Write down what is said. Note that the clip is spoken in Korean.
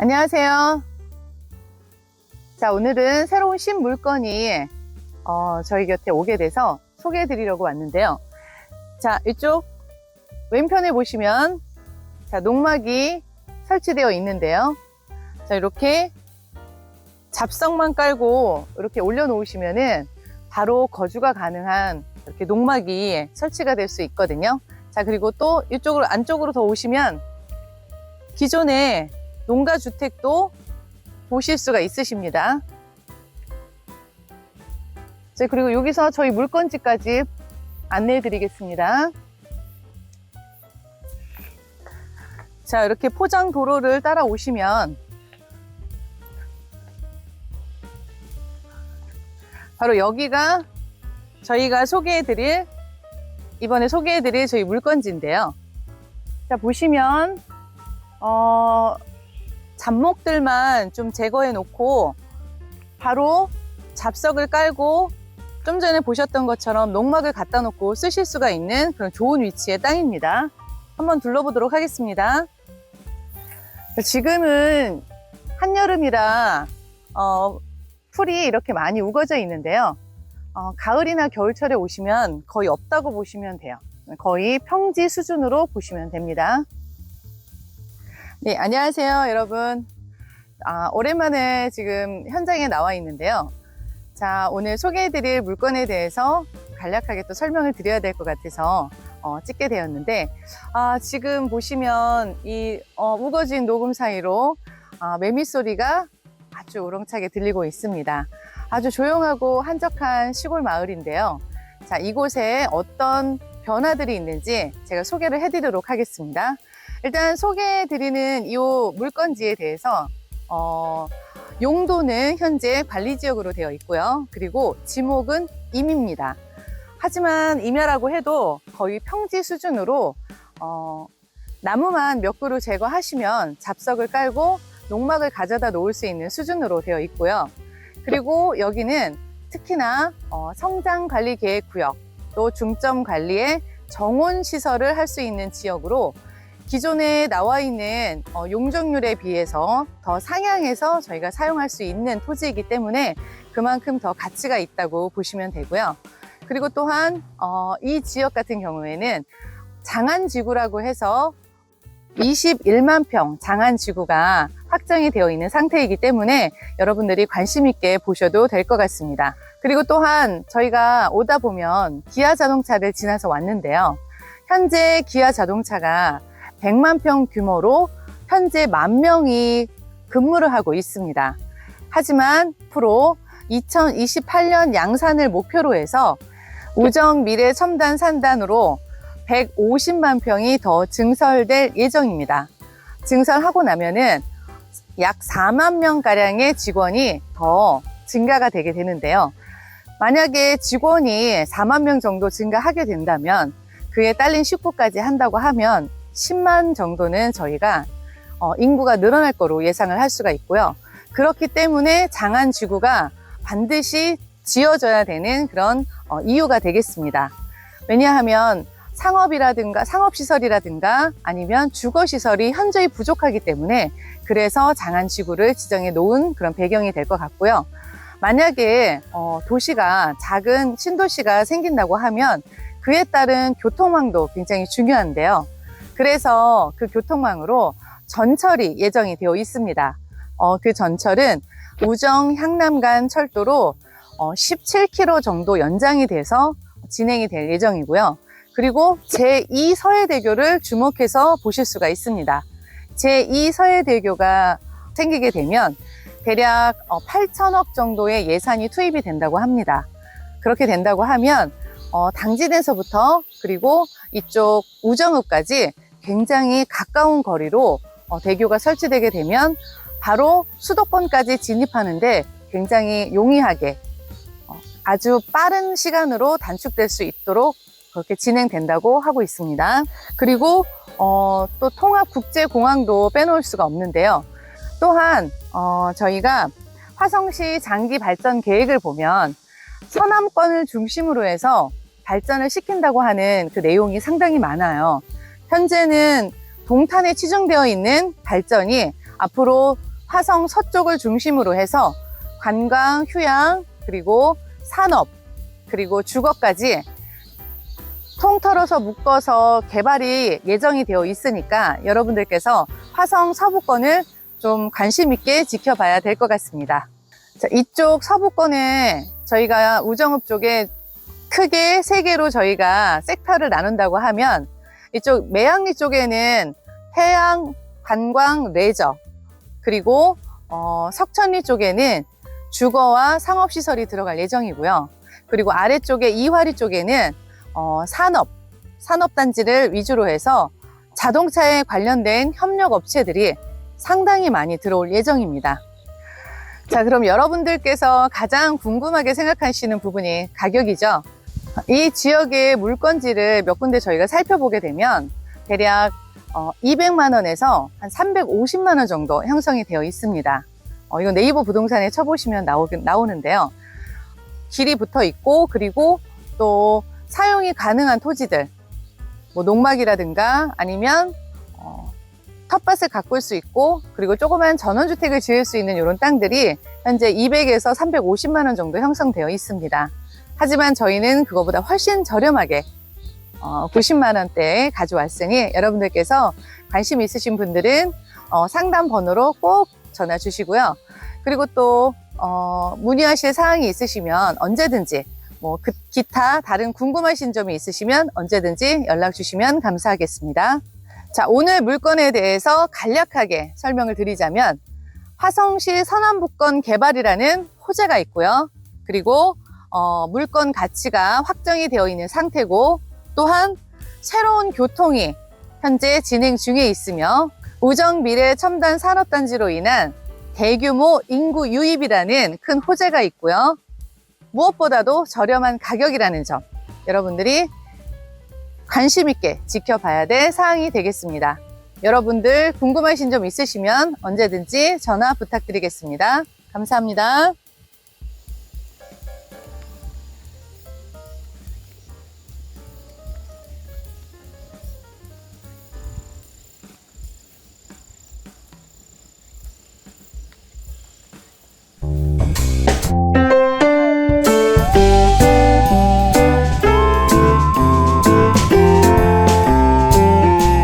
안녕하세요. 자, 오늘은 새로운 신물건이 어, 저희 곁에 오게 돼서 소개해 드리려고 왔는데요. 자, 이쪽 왼편에 보시면 자, 농막이 설치되어 있는데요. 자, 이렇게 잡성만 깔고 이렇게 올려놓으시면은 바로 거주가 가능한 이렇게 농막이 설치가 될 수 있거든요. 자, 그리고 또 이쪽으로 안쪽으로 더 오시면 기존의 농가 주택도 보실 수가 있으십니다. 자, 그리고 여기서 저희 물건지까지 안내해 드리겠습니다. 자, 이렇게 포장 도로를 따라오시면 바로 여기가 저희가 소개해 드릴 이번에 소개해 드릴 저희 물건지인데요. 자, 보시면 어, 잡목들만 좀 제거해 놓고 바로 잡석을 깔고 좀 전에 보셨던 것처럼 농막을 갖다 놓고 쓰실 수가 있는 그런 좋은 위치의 땅입니다. 한번 둘러보도록 하겠습니다. 지금은 한여름이라 어, 풀이 이렇게 많이 우거져 있는데요. 어, 가을이나 겨울철에 오시면 거의 없다고 보시면 돼요. 거의 평지 수준으로 보시면 됩니다. 네, 안녕하세요, 여러분. 아, 오랜만에 지금 현장에 나와 있는데요. 자, 오늘 소개해드릴 물건에 대해서 간략하게 또 설명을 드려야 될 것 같아서 어, 찍게 되었는데, 아, 지금 보시면 이 어, 우거진 녹음 사이로 아, 매미 소리가 아주 우렁차게 들리고 있습니다. 아주 조용하고 한적한 시골 마을인데요. 자, 이곳에 어떤 변화들이 있는지 제가 소개를 해드리도록 하겠습니다. 일단 소개해드리는 이 물건지에 대해서 어, 용도는 현재 관리지역으로 되어 있고요. 그리고 지목은 임입니다. 하지만 임야라고 해도 거의 평지 수준으로 어, 나무만 몇 그루 제거하시면 잡석을 깔고 농막을 가져다 놓을 수 있는 수준으로 되어 있고요. 그리고 여기는 특히나 어, 성장관리계획구역 또 중점관리의 정원시설을 할 수 있는 지역으로 기존에 나와 있는 어, 용적률에 비해서 더 상향해서 저희가 사용할 수 있는 토지이기 때문에 그만큼 더 가치가 있다고 보시면 되고요. 그리고 또한 어, 이 지역 같은 경우에는 장안지구라고 해서 21만 평 장안지구가 확정이 되어 있는 상태이기 때문에 여러분들이 관심 있게 보셔도 될 것 같습니다. 그리고 또한 저희가 오다 보면 기아 자동차를 지나서 왔는데요. 현재 기아 자동차가 100만 평 규모로 현재 만 명이 근무를 하고 있습니다. 하지만 프로 2028년 양산을 목표로 해서 우정 미래 첨단 산단으로 150만 평이 더 증설될 예정입니다. 증설하고 나면은 약 4만 명 가량의 직원이 더 증가가 되게 되는데요. 만약에 직원이 4만 명 정도 증가하게 된다면 그에 딸린 식구까지 한다고 하면 10만 정도는 저희가 어, 인구가 늘어날 거로 예상을 할 수가 있고요. 그렇기 때문에 장안 지구가 반드시 지어져야 되는 그런 어, 이유가 되겠습니다. 왜냐하면 상업이라든가 상업시설이라든가 아니면 주거시설이 현저히 부족하기 때문에 그래서 장안 지구를 지정해 놓은 그런 배경이 될 것 같고요. 만약에 어, 도시가 작은 신도시가 생긴다고 하면 그에 따른 교통망도 굉장히 중요한데요. 그래서 그 교통망으로 전철이 예정이 되어 있습니다. 어, 그 전철은 우정 향남간 철도로 어, 17km 정도 연장이 돼서 진행이 될 예정이고요. 그리고 제2 서해대교를 주목해서 보실 수가 있습니다. 제2 서해대교가 생기게 되면 대략 8천억 정도의 예산이 투입이 된다고 합니다. 그렇게 된다고 하면 어, 당진에서부터 그리고 이쪽 우정읍까지 굉장히 가까운 거리로 어, 대교가 설치되게 되면 바로 수도권까지 진입하는데 굉장히 용이하게 어, 아주 빠른 시간으로 단축될 수 있도록 그렇게 진행된다고 하고 있습니다. 그리고 어, 또 통합국제공항도 빼놓을 수가 없는데요. 또한 어, 저희가 화성시 장기 발전 계획을 보면 서남권을 중심으로 해서 발전을 시킨다고 하는 그 내용이 상당히 많아요. 현재는 동탄에 치중되어 있는 발전이 앞으로 화성 서쪽을 중심으로 해서 관광, 휴양, 그리고 산업, 그리고 주거까지 통털어서 묶어서 개발이 예정이 되어 있으니까 여러분들께서 화성 서부권을 좀 관심 있게 지켜봐야 될 것 같습니다. 자, 이쪽 서부권에 저희가 우정읍 쪽에 크게 세 개로 저희가 섹터를 나눈다고 하면 이쪽 매양리 쪽에는 해양, 관광, 레저 그리고 어, 석천리 쪽에는 주거와 상업시설이 들어갈 예정이고요. 그리고 아래쪽에 이화리 쪽에는 어, 산업, 산업단지를 위주로 해서 자동차에 관련된 협력 업체들이 상당히 많이 들어올 예정입니다. 자, 그럼 여러분들께서 가장 궁금하게 생각하시는 부분이 가격이죠. 이 지역의 물건지를 몇 군데 저희가 살펴보게 되면 대략 어, 200만 원에서 한 350만 원 정도 형성이 되어 있습니다. 어, 이거 네이버 부동산에 쳐보시면 나오, 나오는데요. 길이 붙어 있고 그리고 또 사용이 가능한 토지들, 뭐 농막이라든가 아니면 어, 텃밭을 가꿀 수 있고 그리고 조그만 전원주택을 지을 수 있는 이런 땅들이 현재 200에서 350만 원 정도 형성되어 있습니다. 하지만 저희는 그거보다 훨씬 저렴하게 어, 90만 원대에 가져왔으니 여러분들께서 관심 있으신 분들은 어, 상담 번호로 꼭 전화 주시고요. 그리고 또 어, 문의하실 사항이 있으시면 언제든지 뭐 그, 기타 다른 궁금하신 점이 있으시면 언제든지 연락 주시면 감사하겠습니다. 자, 오늘 물건에 대해서 간략하게 설명을 드리자면 화성시 서남북권 개발이라는 호재가 있고요. 그리고 어, 물건 가치가 확정이 되어 있는 상태고 또한 새로운 교통이 현재 진행 중에 있으며 우정 미래 첨단 산업단지로 인한 대규모 인구 유입이라는 큰 호재가 있고요. 무엇보다도 저렴한 가격이라는 점 여러분들이 관심 있게 지켜봐야 될 사항이 되겠습니다. 여러분들 궁금하신 점 있으시면 언제든지 전화 부탁드리겠습니다. 감사합니다.